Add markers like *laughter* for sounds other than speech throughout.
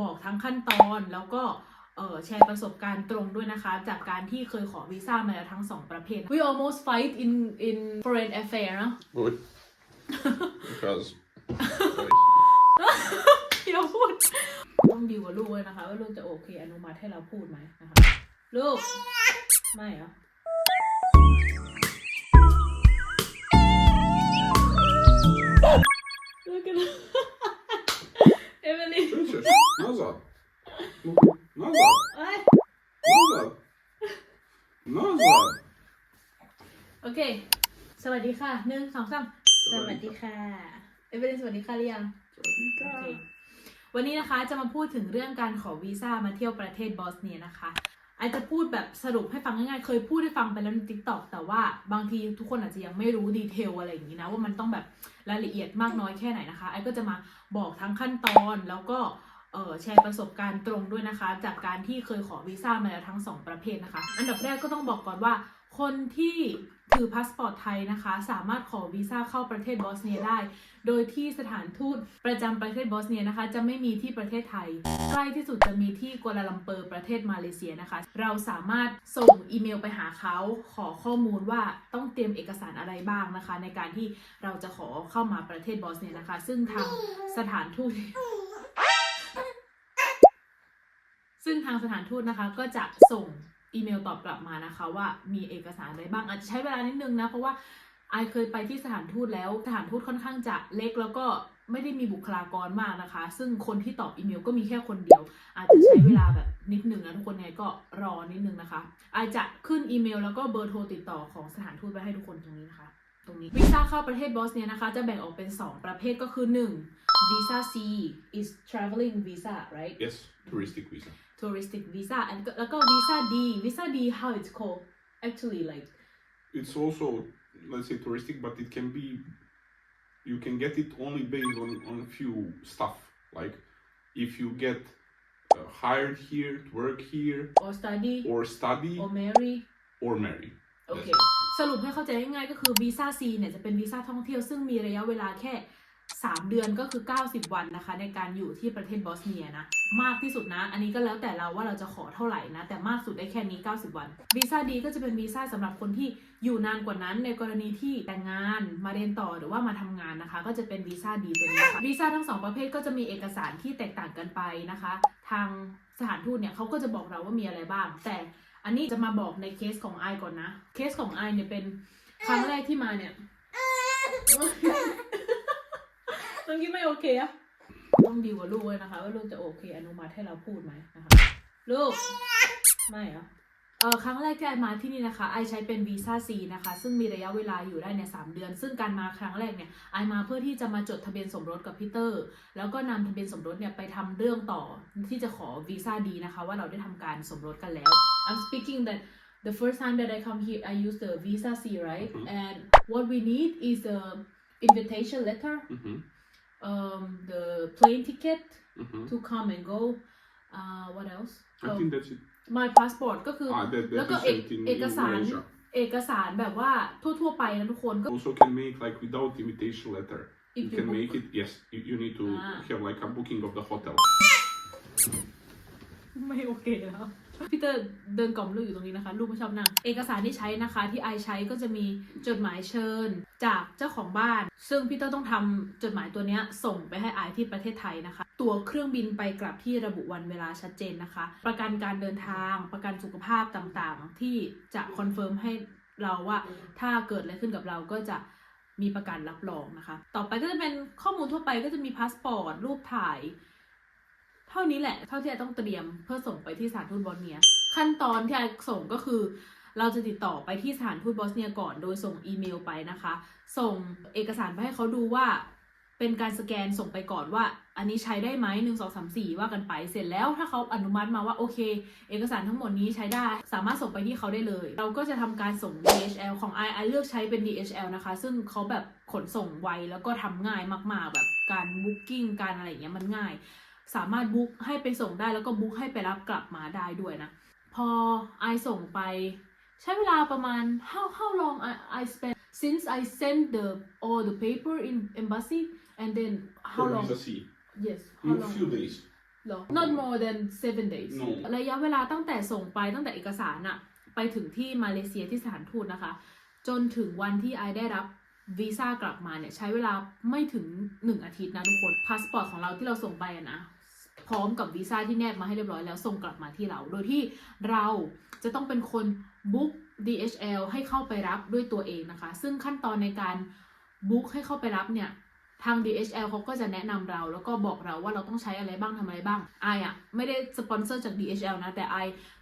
บอกทั้งขั้นตอนแล้วก็เอ่อแชร์ประสบการณ์ตรงด้วยนะคะ จากการที่เคยขอวีซ่ามาแล้วทั้งสองประเภท We almost fight in in foreign affair เนอะ Good. because. อย่าพูด ต้องดีลกับลูกเลยนะคะ ว่าลูกจะโอเคอนุมัติให้เราพูดไหมนะคะ ลูก ไม่เหรอ Look at Emily Princess, Evelyn. Nazar. Nazar. Ay. Nazar. Nazar. โอเค สวัสดีค่ะหนึ่งสองสามสวัสดีค่ะ เอเวอเนสวัสดีค่ะหรือยังสวัสดีค่ะวันนี้นะคะจะมาพูดถึงเรื่องการขอวีซ่ามาเที่ยวประเทศบอสเนียนะคะ อาจจะพูดแบบสรุปให้ฟังง่ายๆ เคยพูดให้ฟังไปแล้วในทิกตอกแต่ว่าบางทีทุกคนอาจจะยังไม่รู้ดีเทลอะไรอย่างนี้นะ ว่ามันต้องแบบรายละเอียดมากน้อยแค่ไหนนะคะ ไอ้ก็จะมาบอกทั้งขั้นตอนแล้วก็แชร์ประสบการณ์ตรงด้วยนะคะ จากการที่เคยขอวีซ่ามาแล้วทั้งสองประเภทนะคะ อันดับแรกก็ต้องบอกก่อนว่า คนที่ ถือพาสปอร์ตไทยนะคะ สามารถขอวีซ่าเข้าประเทศบอสเนียได้ โดยที่สถานทูตประจำประเทศบอสเนียนะคะ จะไม่มีที่ประเทศไทย ใกล้ที่สุดจะมีที่กัวลาลัมเปอร์ประเทศมาเลเซียนะคะ เราสามารถส่งอีเมลไปหาเขาขอข้อมูลว่าต้องเตรียมเอกสารอะไรบ้างนะคะ ในการที่เราจะขอเข้ามาประเทศบอสเนียนะคะ ซึ่งทางสถานทูตซึ่งทางสถานทูตนะคะก็จะส่ง อีเมลตอบกลับมานะคะว่ามีเอกสารอะไรบ้างอาจจะใช้เวลานิดนึงนะเพราะว่าไอเคยไปที่สถานทูตแล้วสถานทูตค่อนข้างจะเล็กแล้วก็ไม่ได้มีบุคลากรมากนะคะ ซึ่งคนที่ตอบอีเมลก็มีแค่คนเดียว อาจจะใช้เวลาแบบนิดนึงนะทุกคนไงก็รอนิดนึงนะคะไอจะขึ้นอีเมล แล้วก็เบอร์โทรติดต่อของสถานทูตไว้ให้ทุกคนตรงนี้นะคะ ตรงนี้วีซ่าเข้าประเทศบอสเนียนะคะ จะแบ่งออกเป็น 2 ประเภทก็คือ 1 visa C is traveling visa right Yes, touristic visa. touristic visa and ก็แล้วก็ visa D visa D how it's called actually like It's also, let's say, touristic, but it can be. You can get it only based on on a few stuff. Like, if you get uh, hired here to work here, or study or study, or marry or marry. โอเค สรุปให้เข้าใจง่ายๆก็คือวีซ่า C เนี่ยจะเป็นวีซ่าท่องเที่ยวซึ่งมีระยะเวลาแค่ 3 เดือนก็คือ 90 วันนะคะ ในการอยู่ที่ประเทศบอสเนียนะ มากที่สุดนะ อันนี้ก็แล้วแต่เราว่าเราจะขอเท่าไหร่นะ แต่มากสุดได้แค่นี้ 90 วันวีซ่าดีก็จะเป็นวีซ่าสำหรับคนที่อยู่นานกว่านั้น ในกรณีที่แต่งงานมาเรียนต่อหรือว่ามาทำงานนะคะ ก็จะเป็นวีซ่าดีตัวนี้วีซ่าทั้งสองประเภทก็จะมีเอกสารที่แตกต่างกันไปนะคะ ทางสถานทูตเนี่ยเขาก็จะบอกเราว่ามีอะไรบ้าง แต่อันนี้จะมาบอกในเคสของไอก่อนนะ เคสของไอเนี่ยเป็นครั้งแรกที่มาเนี่ย ตรงนี้ไม่โอเคอะต้องดีลกับลูกเลยนะคะ ว่าลูกจะโอเคอนุมัติให้เราพูดไหมนะคะ ลูก ไม่เหรอเออครั้งแรกที่ไอมาที่นี่นะคะ ไอใช้เป็นวีซ่า C นะคะ ซึ่งมีระยะเวลาอยู่ได้เนี่ยสามเดือน ซึ่งการมาครั้งแรกเนี่ย ไอมาเพื่อที่จะมาจดทะเบียนสมรสกับพีเตอร์ แล้วก็นำทะเบียนสมรสเนี่ยไปทำเรื่องต่อที่จะขอวีซ่าดีนะคะ ว่าเราได้ทำการสมรสกันแล้ว I'm speaking that the first time that I come here I use the visa C right Mhm. and what we need is a invitation letter Mm-hmm. Um the plane ticket Mm-hmm. to come and go uh what else I Um, think that's it. my passport ก็คือ Ah, that, แล้ว that ก็ is เอก sent in, เอก in สาร Malaysia. เอกสารแบบว่าทั่วๆไปนะทุกคนก็ Also, can make like without invitation letter. if You you can book make it. Yes, you, you need to Ah. have like a booking of the hotel. ไม่โอเคแล้ว พี่เตอร์เดินกล่อมลูกอยู่ตรงนี้นะคะ ลูกไม่ชอบนั่ง เอกสารที่ใช้นะคะ ที่ไอใช้ก็จะมีจดหมายเชิญจากเจ้าของบ้าน ซึ่งพี่เตอร์ต้องทำจดหมายตัวนี้ส่งไปให้ไอที่ประเทศไทยนะคะ ตั๋วเครื่องบินไปกลับที่ระบุวันเวลาชัดเจนนะคะ ประกันการเดินทาง ประกันสุขภาพต่างๆ ที่จะคอนเฟิร์มให้เราว่าถ้าเกิดอะไรขึ้นกับเราก็จะมีประกันรับรองนะคะ ต่อไปก็จะเป็นข้อมูลทั่วไปก็จะมีพาสปอร์ตรูปถ่าย ท่านี้แหละ เท่าที่ไอต้องเตรียมเพื่อส่งไปที่สถานทูตบอสเนีย ขั้นตอนที่ไอส่งก็คือ เราจะติดต่อไปที่สถานทูตบอสเนียก่อน โดยส่งอีเมลไปนะคะ ส่งเอกสารไปให้เขาดูว่าเป็นการสแกนส่งไปก่อนว่า อันนี้ใช้ได้ไหมหนึ่งสองสามสี่ว่ากันไปเสร็จแล้วถ้าเขาอนุมัติมาว่าโอเค เอกสารทั้งหมดนี้ใช้ได้ สามารถส่งไปที่เขาได้เลย เราก็จะทำการส่ง DHL ของไอเลือกใช้เป็น DHL นะคะ ซึ่งเขาแบบขนส่งไวแล้วก็ทำง่ายมากๆ แบบการบุ๊กิ้งการอะไรอย่างเงี้ยมันง่าย สามารถบุ๊กให้ไปส่งได้แล้วก็บุ๊กให้ไปรับกลับมาได้ด้วยนะ พอไอส่งไป ใช้เวลาประมาณ how how long I I spend since I send the all the paper in embassy and then how For long visa C. yes In how a long few days. หรอ not more than seven days No. ระยะเวลาตั้งแต่ส่งไปตั้งแต่เอกสารอะไปถึงที่มาเลเซียที่สถานทูตนะคะ จนถึงวันที่ไอได้รับวีซ่ากลับมาเนี่ย ใช้เวลาไม่ถึง 1 อาทิตย์นะทุกคน พาสปอร์ตของเราที่เราส่งไปอะนะ พร้อมกับวีซ่าที่แนบมาให้เรียบร้อยแล้วส่งกลับมาที่เรา โดยที่เราจะต้องเป็นคนบุ๊ก DHL ให้เข้าไปรับด้วยตัวเองนะคะ ซึ่งขั้นตอนในการบุ๊กให้เข้าไปรับเนี่ย ทาง DHL เขาก็จะแนะนำเรา แล้วก็บอกเราว่าเราต้องใช้อะไรบ้างทำอะไรบ้างไออะไม่ได้สปอนเซอร์จาก DHL นะ แต่ไอ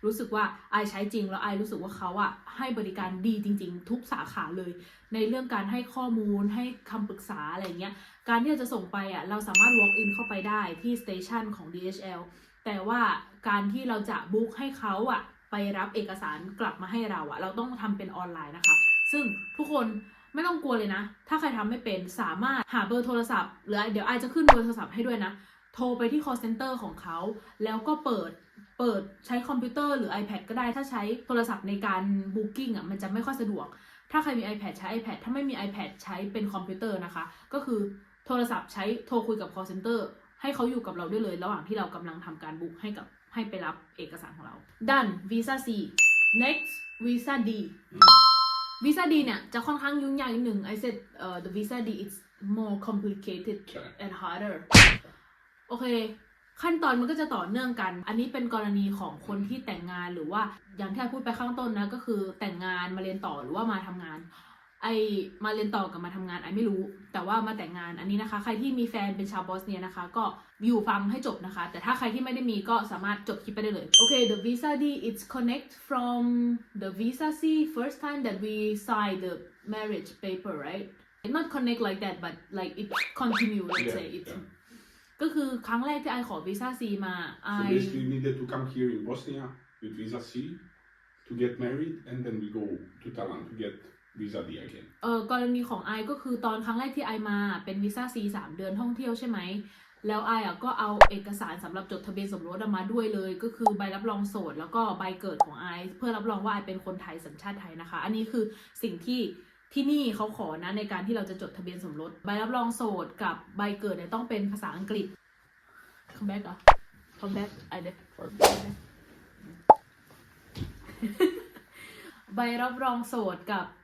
รู้สึกว่าไอใช้จริงแล้วไอรู้สึกว่าเขาอะให้บริการดีจริง ๆ ทุกสาขาเลย ในเรื่องการให้ข้อมูลให้คำปรึกษาอะไรเงี้ยการที่เราจะส่งไปอะเราสามารถ walk in เข้าไปได้ที่สเตชันของ DHL แต่ว่าการที่เราจะบุ๊กให้เขาอะไปรับเอกสารกลับมาให้เราอะเราต้องทำเป็นออนไลน์นะคะ ซึ่งทุกคน ไม่ต้องกลัวเลยนะ ถ้าใครทำไม่เป็นสามารถหาเบอร์โทรศัพท์หรือเดี๋ยวไอจะขึ้นเบอร์โทรศัพท์ให้ด้วยนะ โทรไปที่ call center ของเขา แล้วก็เปิดเปิดใช้คอมพิวเตอร์หรือ iPad ก็ได้ถ้าใช้โทรศัพท์ในการ booking อะมันจะไม่ค่อยสะดวก ถ้าใครมี iPad ใช้ iPad ถ้าไม่มี iPad ใช้เป็นคอมพิวเตอร์นะคะ ก็คือโทรศัพท์ใช้โทรคุยกับ call center ให้เขาอยู่กับเราด้วยเลย ระหว่างที่เรากำลังทำการบุ๊กให้กับให้ไปรับเอกสารของเรา done visa C next visa D visa D เนี่ยจะค่อนข้างยุ่งยากนิดหนึ่ง I said uh, the visa D is more complicated and harder โอเค ขั้นตอนมันก็จะต่อเนื่องกัน อันนี้เป็นกรณีของคนที่แต่งงานหรือว่าอย่างที่พูดไปข้างต้นนะ ก็คือแต่งงานมาเรียนต่อหรือว่ามาทำงาน ไอมาเรียนต่อกับมาทำงานไอไม่รู้ แต่ว่ามาแต่งงานอันนี้นะคะ ใครที่มีแฟนเป็นชาวบอสเนียนะคะ ก็อยู่ฟังให้จบนะคะ แต่ถ้าใครที่ไม่ได้มีก็สามารถจบคลิปไปได้เลยโอเค the visa D it's connect from the visa C first time that we sign the marriage paper right not connect like that but like it continue let's Yeah, say it yeah. ก็คือครั้งแรกที่ไอขอวีซ่าซีมาไอ So basically, you needed to come here in Bosnia with visa C to get married, and then we go to Thailand to get visa D again. เออกรณีของไอก็คือตอนครั้งแรกที่ไอมาเป็นวีซ่าซีสามเดือนท่องเที่ยวใช่ไหม แล้วไออะก็เอาเอกสารสำหรับจดทะเบียนสมรสอะมาด้วยเลย ก็คือใบรับรองโสดแล้วก็ใบเกิดของไอเพื่อรับรองว่าไอเป็นคนไทยสัญชาติไทยนะคะ อันนี้คือสิ่งที่ที่นี่เขาขอนะในการที่เราจะจดทะเบียนสมรสใบรับรองโสดกับใบเกิดเนี่ยต้องเป็นภาษาอังกฤษ come back อะ come back ไอเด็กใบรับรองโสดกับเอ่อ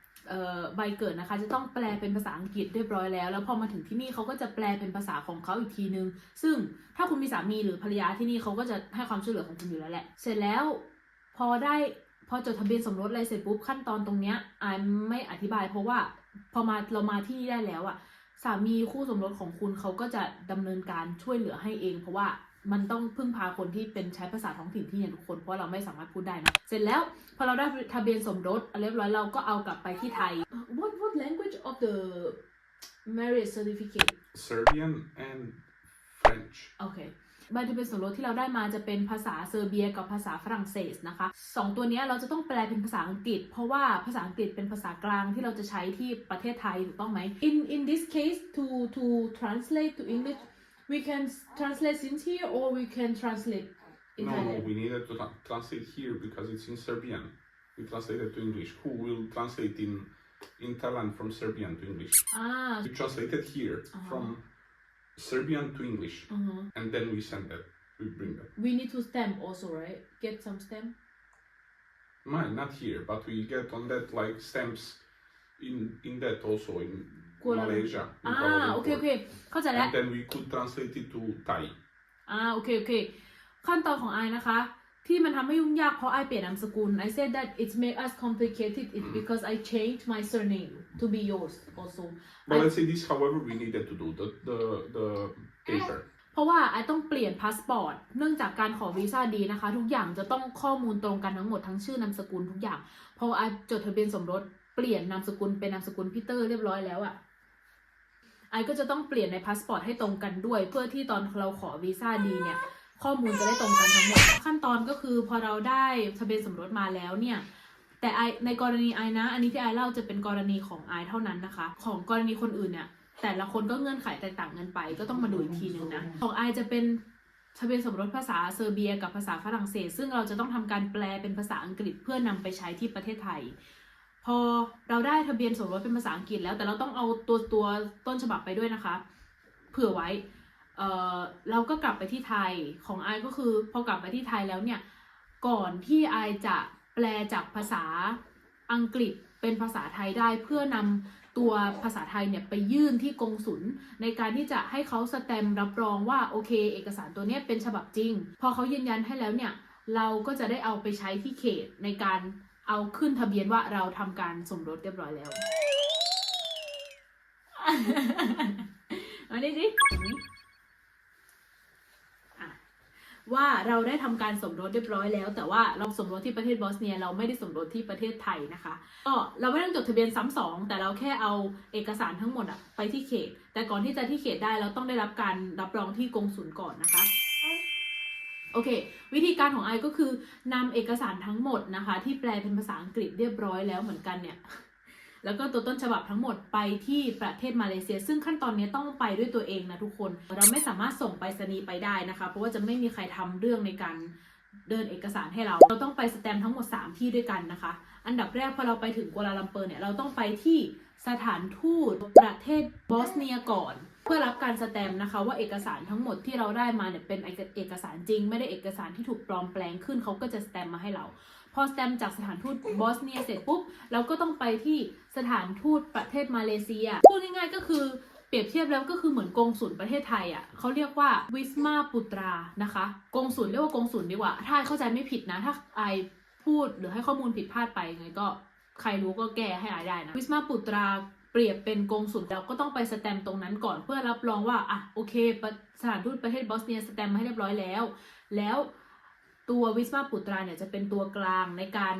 ใบเกิดนะคะ จะต้องแปลเป็นภาษาอังกฤษเรียบร้อยแล้ว แล้วพอมาถึงที่นี่เขาก็จะแปลเป็นภาษาของเขาอีกทีนึง ซึ่งถ้าคุณมีสามีหรือภรรยาที่นี่เขาก็จะให้ความช่วยเหลือของคุณอยู่แล้วแหละ เสร็จแล้วพอได้พอจดทะเบียนสมรสอะไรเสร็จปุ๊บขั้นตอนตรงเนี้ยอายไม่อธิบายเพราะว่าพอมาเรามาที่นี่ได้แล้วอะสามีคู่สมรสของคุณเขาก็จะดำเนินการช่วยเหลือให้เอง เพราะว่า มันต้องพึ่งพาคนที่เป็นใช้ภาษาท้องถิ่นที่เนี่ยทุกคนเพราะเราไม่สามารถพูดได้นะเสร็จแล้วพอเราได้ทะเบียนสมรสเรียบร้อยเราก็เอากลับไปที่ไทย What what language of the marriage certificate Serbian and French. โอเคใบทะเบียนสมรสที่เราได้มาจะเป็นภาษาเซอร์เบียกับภาษาฝรั่งเศสนะคะสองตัวเนี้ยเราจะต้องแปลเป็นภาษาอังกฤษ เพราะว่าภาษาอังกฤษเป็นภาษากลางที่เราจะใช้ที่ประเทศไทยถูกต้องไหม in in this case to to translate to English we can translate in here or we can translate No, no, we needed to tra- translate here because it's in Serbian. We translated to English. Who will translate in in Thailand from Serbian to English? Ah. We translated here uh-huh. from Serbian to English, uh-huh. and then we send that. We bring that. We need to stamp also, right? Get some stamp. Mine, not here, but we get on that like stamps in in that also in Kuala- Malaysia. in อ่า Kuala โอเค Lumpur. โอเคเข้าใจแล้ว And then we could translate it to Thai. อ่า โอเค โอเค ขั้นตอนของไอนะคะ ที่มันทำให้ยุ่งยากเพราะไอเปลี่ยนนามสกุล I said that it's make us complicated it because I changed my surname to be yours also But I- let's say this, however, we needed to do the the the paper. เพราะว่าไอต้องเปลี่ยนพาสปอร์ต เนื่องจากการขอวีซ่าดีนะคะ ทุกอย่างจะต้องข้อมูลตรงกันทั้งหมดทั้งชื่อนามสกุลทุกอย่าง พอไอจดทะเบียนสมรสเปลี่ยนนามสกุลเป็นนามสกุลพีเตอร์เรียบร้อยแล้วอะ ไอก็จะต้องเปลี่ยนในพาสปอร์ตให้ตรงกันด้วย เพื่อที่ตอนเราขอวีซ่าดีเนี่ยข้อมูลจะได้ตรงกันทั้งหมด ขั้นตอนก็คือพอเราได้ทะเบียนสมรสมาแล้วเนี่ยแต่ไอในกรณีไอนะ อันนี้ที่ไอเล่าจะเป็นกรณีของไอเท่านั้นนะคะ ของกรณีคนอื่นเนี่ยแต่ละคนก็เงื่อนไขแตกต่างกันไป ก็ต้องมาดูอีกทีนึงนะของไอจะเป็นทะเบียนสมรสภาษาเซอร์เบีย กับภาษาฝรั่งเศส ซึ่งเราจะต้องทำการแปลเป็นภาษาอังกฤษเพื่อนำไปใช้ที่ประเทศไทย พอเราได้ทะเบียนสมรสเป็นภาษาอังกฤษแล้ว แต่เราต้องเอาตัวตัวต้นฉบับไปด้วยนะคะ เผื่อไว้เออเราก็กลับไปที่ไทยของไอก็คือ พอกลับไปที่ไทยแล้วเนี่ยก่อนที่ไอจะแปลจากภาษาอังกฤษเป็นภาษาไทยได้เพื่อนำตัวภาษาไทยเนี่ยไปยื่นที่กงสุลในการที่จะให้เขาสแตมรับรองว่าโอเค เอกสารตัวเนี้ยเป็นฉบับจริง พอเขายืนยันให้แล้วเนี่ยเราก็จะได้เอาไปใช้ที่เขตในการ เอาขึ้นทะเบียนว่าเราทำการสมรสเรียบร้อยแล้วมาดิสิว่าเราได้ทำการสมรสเรียบร้อยแล้ว แต่ว่าเราสมรสที่ประเทศบอสเนีย เราไม่ได้สมรสที่ประเทศไทยนะคะก็เราไม่ต้องจดทะเบียนซ้ำสองแต่เราแค่เอาเอกสารทั้งหมดอะไปที่เขต แต่ก่อนที่จะที่เขตได้เราต้องได้รับการรับรองที่กงสุลก่อนนะคะ โอเค วิธีการของไอก็คือนำเอกสารทั้งหมดนะคะ ที่แปลเป็นภาษาอังกฤษเรียบร้อยแล้วเหมือนกันเนี่ยแล้วก็ตัวต้นฉบับทั้งหมดไปที่ประเทศมาเลเซีย ซึ่งขั้นตอนนี้ต้องไปด้วยตัวเองนะทุกคน เราไม่สามารถส่งไปรษณีย์ไปได้นะคะ เพราะว่าจะไม่มีใครทำเรื่องในการเดินเอกสารให้เรา เราต้องไปสแตมทั้งหมด 3 ที่ด้วยกันนะคะ อันดับแรกพอเราไปถึงกัวลาลัมเปอร์เนี่ยเราต้องไปที่สถานทูตประเทศบอสเนียก่อน เพื่อรับการสแตมป์นะคะว่าเอกสารทั้งหมดที่เราได้มาเนี่ยเป็นเอกสารจริง ไม่ได้เอกสารที่ถูกปลอมแปลงขึ้นเขาก็จะสแตมป์มาให้เรา พอสแตมป์จากสถานทูตบอสเนียเสร็จปุ๊บเราก็ต้องไปที่สถานทูตประเทศมาเลเซียพูดง่ายๆก็คือเปรียบเทียบแล้วก็คือเหมือนกงสุลประเทศไทยอะ่ะเขาเรียกว่าวิสมาปุตรานะคะกงสุลเรียกว่ากงสุลดีกว่า ถ้าเข้าใจไม่ผิดนะ ถ้าไอพูดหรือให้ข้อมูลผิดพลาดไปไงก็ใครรู้ก็แก้ให้ไอได้นะวิสมาปุตรา เปรียบเป็นกงสุลเราก็ต้องไปสแตมตรงนั้นก่อนเพื่อรับรองว่าอะโอเคสถานทูตประเทศบอสเนียสแตมมาให้เรียบร้อยแล้ว แล้วตัววิสมาปุตราเนี่ยจะเป็นตัวกลางในการ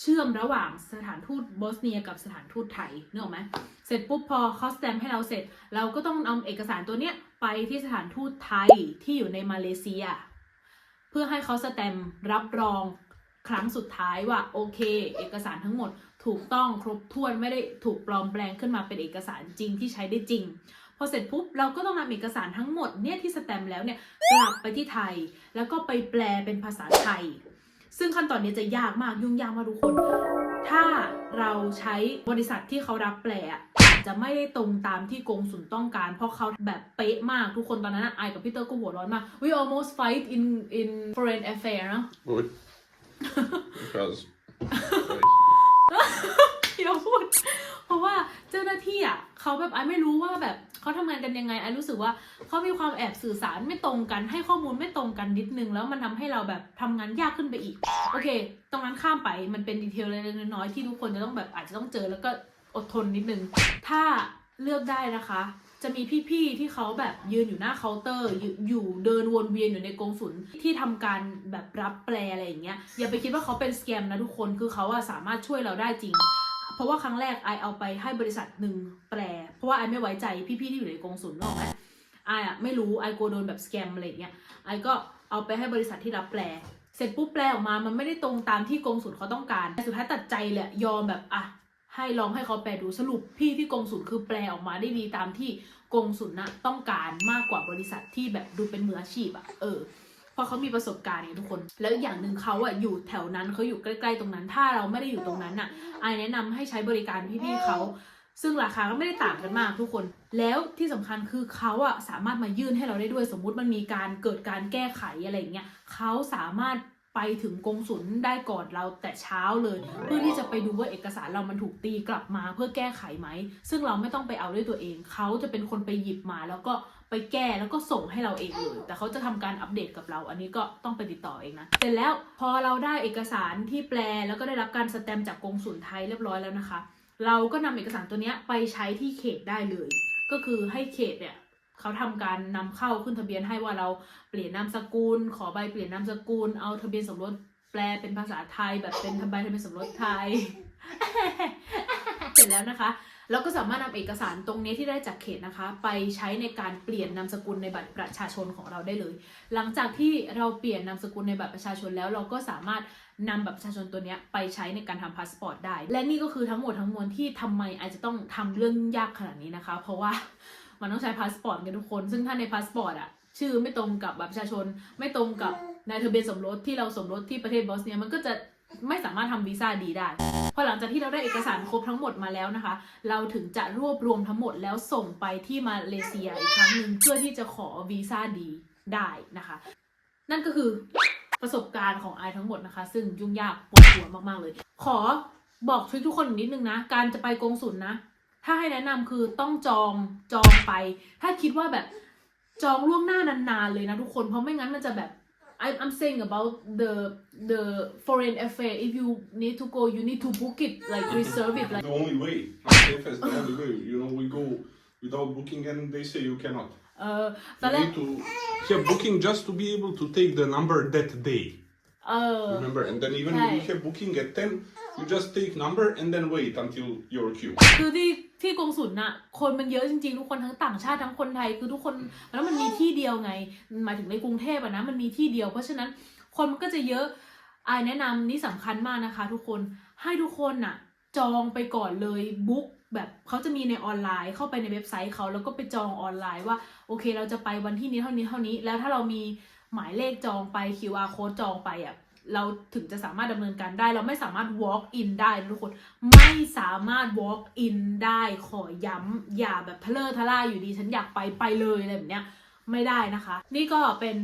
เชื่อมระหว่างสถานทูตบอสเนียกับสถานทูตไทยเนออไหมเสร็จปุ๊บพอเขาสแตมให้เราเสร็จ เราก็ต้องเอาเอกสารตัวเนี้ยไปที่สถานทูตไทยที่อยู่ในมาเลเซีย เพื่อให้เขาสแตมรับรองครั้งสุดท้ายว่าโอเค เอกสารทั้งหมด ถูกต้องครบถ้วนไม่ได้ถูกปลอมแปลงขึ้นมาเป็นเอกสารจริงที่ใช้ได้จริง พอเสร็จปุ๊บเราก็ต้องนำเอกสารทั้งหมดเนี่ยที่สแตมป์แล้วเนี่ยกลับไปที่ไทย แล้วก็ไปแปลเป็นภาษาไทย ซึ่งขั้นตอนนี้จะยากมากยุ่งยากมากทุกคน ถ้าเราใช้บริษัทที่เขารับแปลอะอาจจะไม่ได้ตรงตามที่กงสุลต้องการ เพราะเขาแบบเป๊ะมากทุกคนตอนนั้นอะไอกับพี่เตอร์ก็หัวร้อนมาก we almost fight in in foreign affair เนอะ Good. because. อย่าพูด เพราะว่าเจ้าหน้าที่อะเขาแบบไอ้ไม่รู้ว่าแบบเขาทำงานกันยังไงไอ้รู้สึกว่าเขามีความแอบสื่อสารไม่ตรงกัน ให้ข้อมูลไม่ตรงกันนิดนึง แล้วมันทำให้เราแบบทำงานยากขึ้นไปอีก โอเค ตรงนั้นข้ามไปมันเป็นดีเทลเล็กน้อยที่ทุกคนจะต้องแบบอาจจะต้องเจอแล้วก็อดทนนิดนึง ถ้าเลือกได้นะคะ จะมีพี่ๆที่เขาแบบยืนอยู่หน้าเคาน์เตอร์อยู่เดินวนเวียนอยู่ในกรงสุลที่ทำการแบบรับแปลอะไรอย่างเงี้ยอย่าไปคิดว่าเขาเป็นสแกมนะทุกคนคือเขาอะสามารถช่วยเราได้จริง เพราะว่าครั้งแรกไอเอาไปให้บริษัทหนึ่งแปล เพราะว่าไอไม่ไว้ใจพี่ๆที่อยู่ในกรงสุลหรอกไหมไออะไม่รู้ไอกลัวโดนแบบสแกมอะไรเงี้ยไอก็เอาไปให้บริษัทที่รับแปล เสร็จปุ๊บแปลออกมามันไม่ได้ตรงตามที่กรงสุลเขาต้องการสุดท้ายตัดใจเลยยอมแบบอะให้ลองให้เขาแปลดูสรุปพี่ที่กรงสุลคือแปลออกมาได้ดีตามที่กรงสุลน่ะต้องการมากกว่าบริษัทที่แบบดูเป็นมืออาชีพอะเออ เพราะเขามีประสบการณ์ไงทุกคน แล้วอีกอย่างหนึ่งเขาอะอยู่แถวนั้นเขาอยู่ใกล้ๆตรงนั้น ถ้าเราไม่ได้อยู่ตรงนั้นอะไอแนะนำให้ใช้บริการพี่ๆเขา ซึ่งราคาก็ไม่ได้ต่างกันมากทุกคน แล้วที่สำคัญคือเขาอะสามารถมายื่นให้เราได้ด้วย สมมุติมันมีการเกิดการแก้ไขอะไรอย่างเงี้ยเขาสามารถไปถึงกงสุลได้ก่อนเราแต่เช้าเลย เพื่อที่จะไปดูว่าเอกสารเรามันถูกตีกลับมาเพื่อแก้ไขไหม ซึ่งเราไม่ต้องไปเอาด้วยตัวเอง เขาจะเป็นคนไปหยิบมาแล้วก็ ไปแก้แล้วก็ส่งให้เราเองเลยแต่เขาจะทำการอัปเดตกับเรา อันนี้ก็ต้องไปติดต่อเองนะเสร็จแล้วพอเราได้เอกสารที่แปลแล้วก็ได้รับการสแตมป์จากกงสุลไทยเรียบร้อยแล้วนะคะ เราก็นำเอกสารตัวเนี้ยไปใช้ที่เขตได้เลย ก็คือให้เขตเนี่ยเขาทำการนำเข้าขึ้นทะเบียนให้ว่าเราเปลี่ยนนามสกุล ขอใบเปลี่ยนนามสกุล เอาทะเบียนสมรสแปลเป็นภาษาไทยแบบเป็นทะใบทะเบียนสมรสไทย เสร็จแล้วนะคะ เราก็สามารถนำเอกสารตรงนี้ที่ได้จากเขตนะคะ ไปใช้ในการเปลี่ยนนามสกุลในบัตรประชาชนของเราได้เลย หลังจากที่เราเปลี่ยนนามสกุลในบัตรประชาชนแล้วเราก็สามารถนำบัตรประชาชนตัวนี้ไปใช้ในการทำพาสปอร์ตได้ และนี่ก็คือทั้งหมดทั้งมวลที่ทำไมอาจจะต้องทำเรื่องยากขนาดนี้นะคะ เพราะว่ามันต้องใช้พาสปอร์ตกันทุกคน ซึ่งถ้าในพาสปอร์ตอะชื่อไม่ตรงกับบัตรประชาชน ไม่ตรงกับนายทะเบียนสมรสที่เราสมรสที่ประเทศบอสเนียมันก็จะ ไม่สามารถทำวีซ่าดีได้พอหลังจากที่เราได้เอกสารครบทั้งหมดมาแล้วนะคะ เราถึงจะรวบรวมทั้งหมดแล้วส่งไปที่มาเลเซียอีกครั้งหนึ่งเพื่อที่จะขอวีซ่าดีได้นะคะ นั่นก็คือประสบการณ์ของไอทั้งหมดนะคะ ซึ่งยุ่งยากปวดหัวมากๆเลย ขอบอกทริคทุกคนอีกนิดนึงนะ การจะไปกงสุลนะถ้าให้แนะนำคือต้องจองจองไป ถ้าคิดว่าแบบจองล่วงหน้านานๆเลยนะทุกคนเพราะไม่งั้นมันจะแบบ I'm, I'm saying about the the foreign affair. If you need to go, you need to book it, like reserve it. Like the only way. *laughs* The only way. You know, we go without booking, and they say you cannot. Uh, you need to have booking just to be able to take the number that day. Oh, Remember, and then even okay. we have booking at ten you just take number and then wait until your queue. คือที่ที่กงสุลน่ะ คนมันเยอะจริงๆ ทุกคนทั้งต่างชาติทั้งคนไทยคือทุกคนแล้วมันมีที่เดียวไงหมายถึงในกรุงเทพอะนะมันมีที่เดียว เพราะฉะนั้นคนมันก็จะเยอะไอแนะนำนี่สำคัญมากนะคะ ทุกคนให้ทุกคนน่ะ จองไปก่อนเลยบุ๊กแบบเขาจะมีในออนไลน์เข้าไปในเว็บไซต์เขาแล้วก็ไปจองออนไลน์ว่า โอเคเราจะไปวันที่นี้เท่านี้เท่านี้ แล้วถ้าเรามีหมายเลขจองไป QR code จองไปอะ เราถึงจะสามารถดำเนินการได้ เราไม่สามารถ walk in ได้ทุกคน ไม่สามารถ walk in ได้ขอย้ำอย่าแบบทะเลอทะล่าอยู่ดี ฉันอยากไปไปเลยอะไรแบบเนี้ยไม่ได้นะคะ นี่ก็เป็น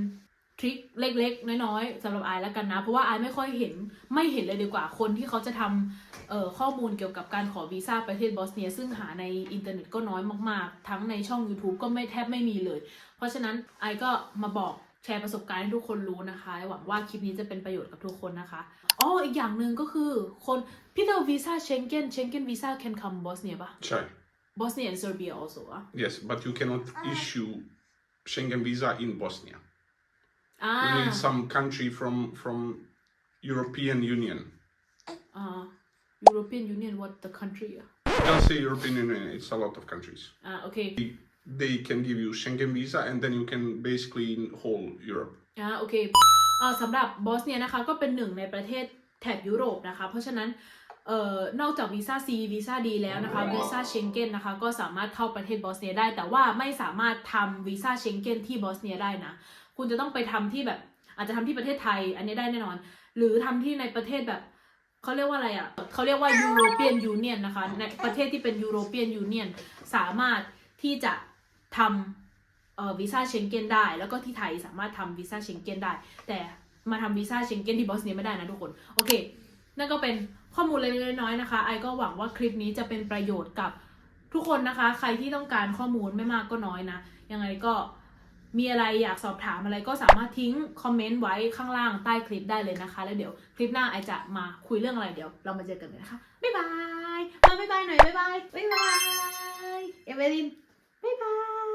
ทริคเล็กๆ น้อยๆสำหรับไอแล้วกันนะ เพราะว่าไอไม่ค่อยเห็นไม่เห็นเลยดีกว่าคนที่เขาจะทำข้อมูลเกี่ยวกับการขอวีซ่าประเทศบอสเนีย ซึ่งหาในอินเทอร์เน็ตก็น้อยมากๆ ทั้งในช่อง YouTube ก็ไม่แทบไม่มีเลย เพราะฉะนั้นไอก็มาบอก แชร์ประสบการณ์ให้ทุกคนรู้นะคะ หวังว่าคลิปนี้จะเป็นประโยชน์กับทุกคนนะคะอ๋ออีกอย่างหนึ่งก็คือคนพี่เตอร์วีซ่าเชงเก้นเชงเก้นวีซ่า can come Bosnia ปะ Chai. Bosnia and Serbia also อะ Yes, but you cannot issue Schengen visa in Bosnia. อ่า You need some country from from European Union. อ่า European Union what the country อะ Don't say European Union, it's a lot of countries. อ่าโอเค They can give you Schengen visa and then you can basically whole Europe. อ่าโอเคเอ่าสำหรับบอสเนียนะคะก็เป็นหนึ่งในประเทศแถบยุโรปนะคะ เพราะฉะนั้นเอ่อนอกจากวีซ่า C วีซ่า D แล้วนะคะวีซ่าเชงเก้นนะคะก็สามารถเข้าประเทศบอสเนียได้ แต่ว่าไม่สามารถทำวีซ่าเชงเก้นที่บอสเนียได้นะ คุณจะต้องไปทำที่แบบอาจจะทำที่ประเทศไทย อันนี้ได้แน่นอน หรือทำที่ในประเทศแบบเขาเรียกว่าอะไรอะเขาเรียกว่า European Union นนะคะในประเทศที่เป็น European Union สามารถที่จะ ทำวีซ่าเชงเก้นได้ แล้วก็ที่ไทยสามารถทำวีซ่าเชงเก้นได้ แต่มาทำวีซ่าเชงเก้นที่บอสเนียไม่ได้นะทุกคน โอเค นั่นก็เป็นข้อมูลเล็กๆน้อยๆนะคะ ไอก็หวังว่าคลิปนี้จะเป็นประโยชน์กับทุกคนนะคะ ใครที่ต้องการข้อมูลไม่มากก็น้อยนะ ยังไงก็มีอะไรอยากสอบถามอะไรก็สามารถทิ้งคอมเมนต์ไว้ข้างล่างใต้คลิปได้เลยนะคะ แล้วเดี๋ยวคลิปหน้าไอจะมาคุยเรื่องอะไรเดี๋ยว เรามาเจอกันเลยนะคะ บ๊ายบาย มาบ๊ายบายหน่อยบ๊ายบาย บ๊ายบาย เอเวลิน บ๊ายบาย